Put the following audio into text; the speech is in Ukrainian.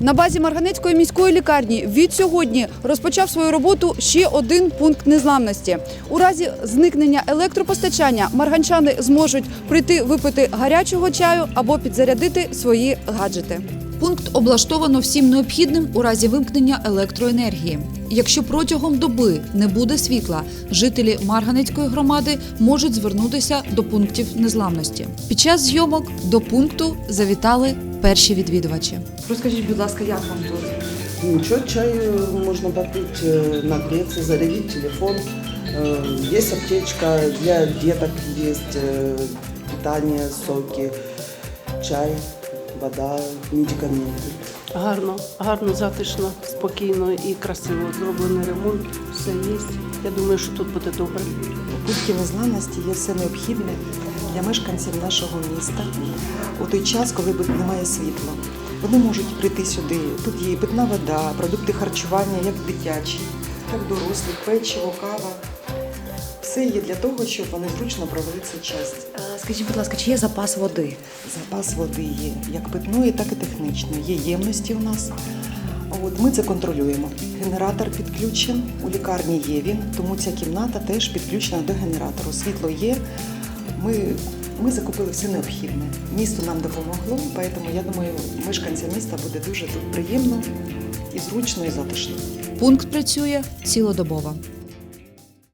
На базі Марганецької міської лікарні від сьогодні розпочав свою роботу ще один пункт незламності. У разі зникнення електропостачання марганчани зможуть прийти випити гарячого чаю або підзарядити свої гаджети. Пункт облаштовано всім необхідним у разі вимкнення електроенергії. Якщо протягом доби не буде світла, жителі Марганецької громади можуть звернутися до пунктів незламності. Під час зйомок до пункту завітали перші відвідувачі. Розкажіть, будь ласка, як вам тут? Ничего, чай э, можно попить, э, нагреться, зарядить телефон. Э, Есть аптечка для деток, есть э, питание, соки, чай, вода, медикаменты. Гарно, гарно, затишно, спокійно і красиво зроблений ремонт. Все є. Я думаю, що тут буде добре. У незламності є все необхідне для мешканців нашого міста у той час, коли немає світла. Вони можуть прийти сюди. Тут є питна вода, продукти харчування, як дитячі, як дорослі, печиво, кава. Все є для того, щоб вони зручно провели цей час. Скажіть, будь ласка, чи є запас води? Запас води є як питної, так і технічної. Є ємності у нас. От ми це контролюємо. Генератор підключен, у лікарні є він, тому ця кімната теж підключена до генератору. Світло є. Ми, ми закупили все необхідне. Місто нам допомогло, тому я думаю, мешканцям міста буде дуже тут приємно і зручно, і затишно. Пункт працює цілодобово.